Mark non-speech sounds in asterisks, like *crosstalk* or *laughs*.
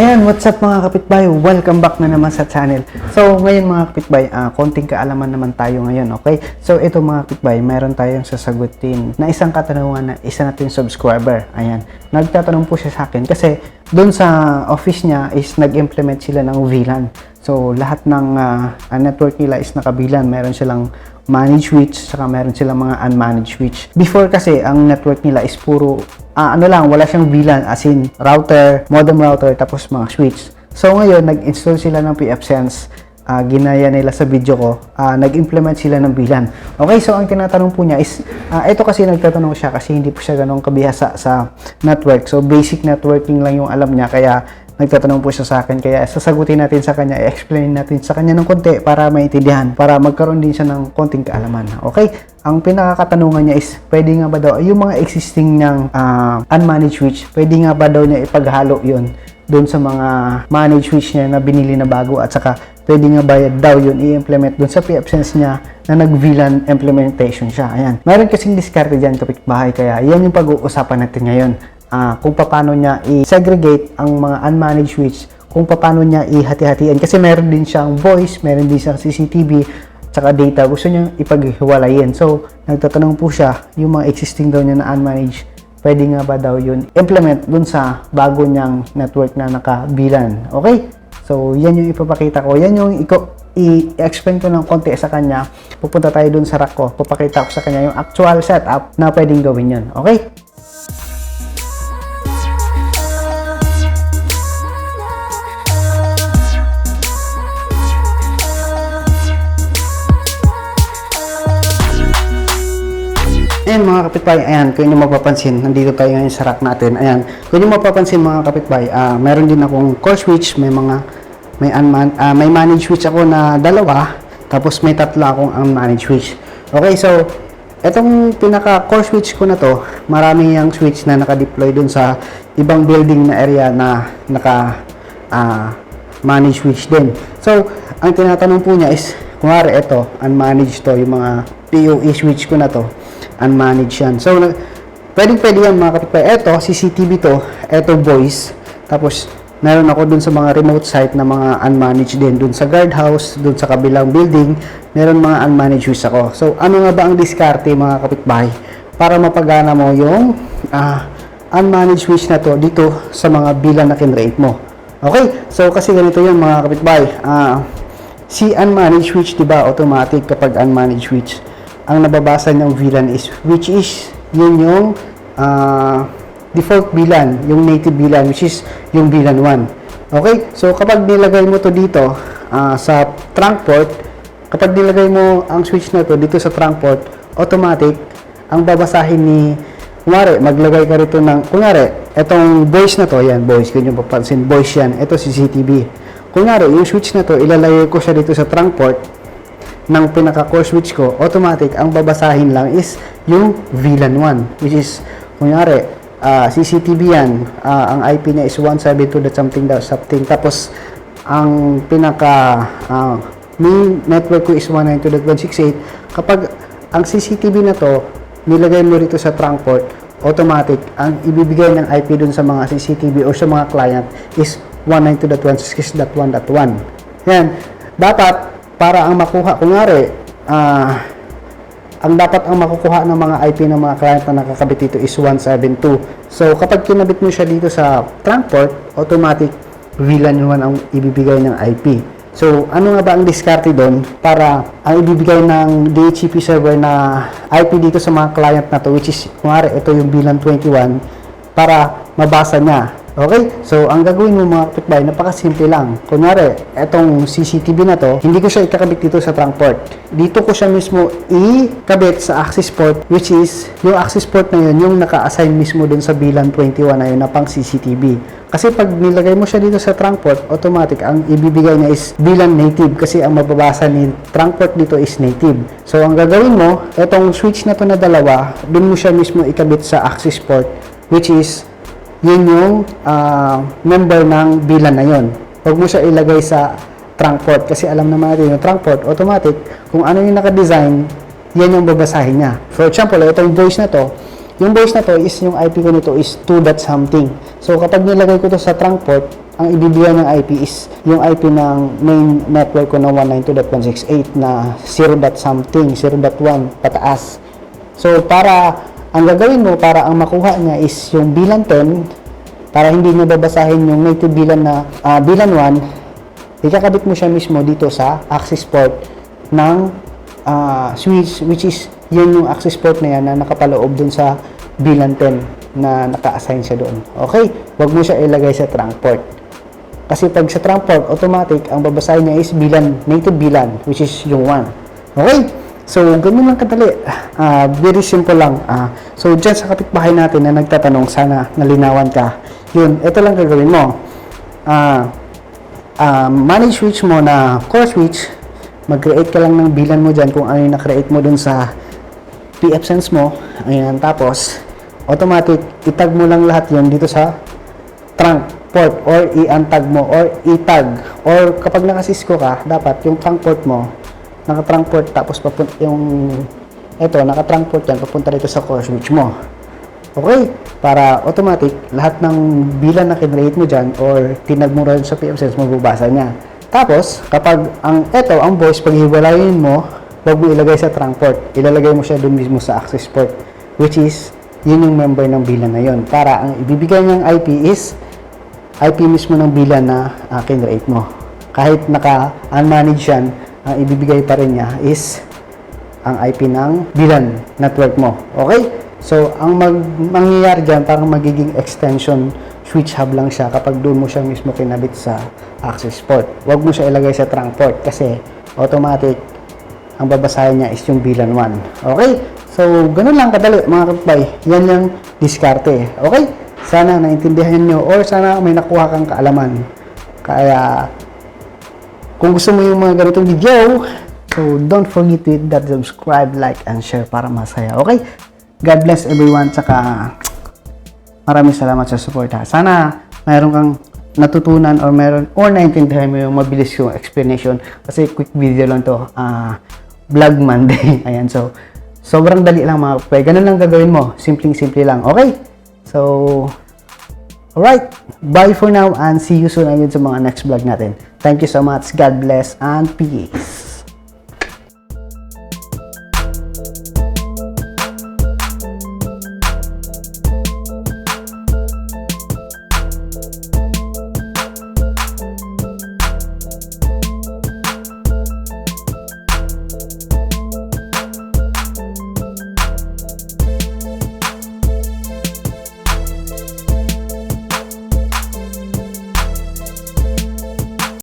Ayan, what's up mga kapitbahay? Welcome back na naman sa channel. So, ngayon mga kapitbahay, ah, konting kaalaman naman tayo ngayon, okay? So, ito mga kapitbahay, mayroon tayong sasagutin na isang katanungan na isa nating subscriber. Ayan, nagtatanong po siya sa akin kasi doon sa office niya is nag-implement sila ng VLAN. So, lahat ng ah, network nila is nakabilan. Meron silang managed switch, saka meron silang mga unmanaged switch. Before kasi, ang network nila is puro ah, ano lang, wala siyang VLAN as in router, modem router, tapos mga switch. So ngayon, nag-install sila ng pfSense. Ah, ginaya nila sa video ko, ah, nag-implement sila ng VLAN. Okay, so ang tinatanong po niya is, ah, ito kasi nagtatanong siya kasi hindi po siya ganun kabihasa sa network. So basic networking lang yung alam niya, kaya nagtatanong po siya sa akin. Kaya sasagutin natin sa kanya, i-explain natin sa kanya ng konti para maintindihan, para magkaroon din siya ng konting kaalaman. Okay? Ang pinakakatanungan niya is, pwede nga ba daw, yung mga existing ng ah, unmanaged switch, pwede nga ba daw niya ipaghalo yun doon sa mga managed switch niya na binili na bago at saka pwede nga ba daw yun i-implement doon sa PFSense niya na nag-VLAN implementation siya. Ayan. Mayroon kasing diskarte dyan kapitbahay kaya yan yung pag-uusapan natin ngayon. Ah, kung paano niya i-segregate ang mga unmanaged switch kung paano niya ihati-hatian kasi meron din siyang voice, meron din siyang CCTV tsaka data gusto niya ipaghiwalayin. So, nagtatanong po siya yung mga existing daw niya na unmanaged pwede nga ba daw yun implement dun sa bago niyang network na nakabilan. Okay? So, yan yung ipapakita ko. Yan yung i-explain ko ng konti sa kanya. Pupunta tayo dun sa rack ko. Papakita ko sa kanya yung actual setup na pwedeng gawin yun. Okay? Kapitbahay, ayan, kung inyo mapapansin, nandito tayo ngayon sa rack natin. Ayan, kung inyo mapapansin mga kapitbahay, ah meron din akong core switch, may mga, may, unman, ah, may managed switch ako na dalawa, tapos may tatlo akong unmanaged switch. Okay, so, etong pinaka core switch ko na to, marami yung switch na naka-deploy dun sa ibang building na area na naka, ah, managed switch din. So, ang tinatanong po niya is, kunwari ito, unmanaged to, yung mga PoE switch ko na to, unmanaged yan. So, pwedeng pwede yan mga kapitbahay. Ito, CCTV to, ito voice, tapos meron ako dun sa mga remote site na mga unmanaged din. Dun sa guardhouse, dun sa kabilang building, meron mga unmanaged switch ako. So, ano nga ba ang diskarte mga kapitbahay para mapagana mo yung ah, unmanaged switch na to dito sa mga bilang na kinrate mo. Okay? So, kasi ganito yan mga kapitbahay. Ah, si unmanaged switch, di ba, automatic kapag unmanaged switch, ang nababasa ng VLAN is, which is, yun yung ah, default VLAN, yung native VLAN, which is yung VLAN 1. Okay? So, kapag nilagay mo to dito ah, sa trunk port, kapag nilagay mo ang switch na to dito sa trunk port, automatic, ang babasahin ni, kunwari, maglagay ka rito ng, kunwari, etong voice na to, yan, voice, kung nyo papansin, voice yan, ito CCTV. Kunwari, yung switch na to, ilalagay ko siya dito sa trunk port, ng pinaka-core switch ko, automatic, ang babasahin lang is yung VLAN 1, which is, kunyari, ah, CCTV yan, ah, ang IP niya is 172 dot something dot something, tapos, ang pinaka, ah, main network ko is 192.168, kapag ang CCTV na to, nilagay mo rito sa trunk port, automatic, ang ibibigay ng IP dun sa mga CCTV o sa mga client is 192.168.1.1. Yan. Dapat, para ang makuha, kunwari, ah, ang dapat ang makukuha ng mga IP ng mga client na nakakabit dito is 172. So, kapag kinabit mo siya dito sa trunk port, automatic VLAN naman ang ibibigay ng IP. So, ano nga ba ang diskarte doon para ang ibibigay ng DHCP server na IP dito sa mga client na to, which is, kunwari, ito yung VLAN 21, para mabasa niya. Okay? So, ang gagawin mo mga kapitbahay, napakasimple lang. Kunwari, etong CCTV na to, hindi ko siya ikakabit dito sa trunk port. Dito ko siya mismo ikabit sa access port, which is, yung access port na yun, yung naka-assign mismo dun sa VLAN 21 na yun na pang CCTV. Kasi pag nilagay mo siya dito sa trunk port, automatic, ang ibibigay niya is VLAN native kasi ang mababasa ni trunk port dito is native. So, ang gagawin mo, etong switch na to na dalawa, dun mo siya mismo ikabit sa access port, which is, yun yung ah, member ng VLAN na yun. Huwag mo siya ilagay sa trunk port kasi alam naman natin yung trunk port, automatic, kung ano yung naka-design, yan yung babasahin niya. For example, ito yung voice na to, yung voice na to is yung IP ko nito is 2 dot something. So kapag nilagay ko to sa trunk port, ang ibibigay ng IP is yung IP ng main network ko na 192.168 na 0. something, 0.1 pataas. So, para ang gagawin mo, para ang makuha niya is yung bilan 10, para hindi niya babasahin yung native bilan na ah, bilan 1, ikakabit mo siya mismo dito sa access port ng ah, switch, which is yun yung access port na yan na nakapaloob dun sa bilan 10 na naka-assign siya doon. Okay? Huwag mo siya ilagay sa trunk port. Kasi pag sa trunk port, automatic, ang babasahin niya is bilan, native bilan, which is yung 1. Okay? So, ganyan lang kadali. Ah, very simple lang. Ah, so, dyan sa kapitbahay natin na nagtatanong, sana nalinawan ka. Yun, ito lang gagawin mo. Ah, ah, manage switch mo na core switch, mag-create ka lang ng bilan mo dyan kung ano yung na-create mo dun sa PF Sense mo. Ayan, tapos, automatic, itag mo lang lahat yun dito sa trunk port or i-untag mo or i-tag or kapag naka-Cisco ka, dapat yung trunk port mo naka-trunk port tapos papunta yung eto, naka-trunk port yan papunta dito sa core switch mo. Okay? Para automatic, lahat ng bilan na kinrate mo dyan or tinag mo rin sa PFSense, mababasa niya. Tapos, kapag ang eto, ang voice, pag hiwalayin mo, wag mo ilagay sa trunk port. Ilalagay mo siya dun mismo sa access port. Which is, yun yung member ng bilan na yun. Para ang ibibigay niyang IP is IP mismo ng bilan na uh, kinrate mo. Kahit naka-unmanaged yan, ang ibibigay pa rin niya is ang IP ng bilan network mo. Okay? So, ang mag mangyayari dyan, parang magiging extension switch hub lang siya kapag doon mo siya mismo kinabit sa access port. Huwag mo siya ilagay sa trunk port kasi automatic ang babasahin niya is yung bilan 1. Okay? So, ganun lang kadali mga kapay. Yan yung diskarte. Okay? Sana naintindihan nyo or sana may nakuha kang kaalaman. Kaya, kung gusto mo yung mga ganitong video, so don't forget to hit that subscribe, like, and share para masaya. Okay? God bless everyone. Tsaka, maraming salamat sa support ha. Sana mayroon kang natutunan or meron or naintindihan mo yung mabilis yung explanation kasi quick video lang to ah vlog Monday *laughs* ayan so sobrang dali lang mga kapay ganun lang gagawin mo simpleng simple lang okay so alright bye for now and see you soon ayun sa mga next vlog natin thank you so much. God bless and peace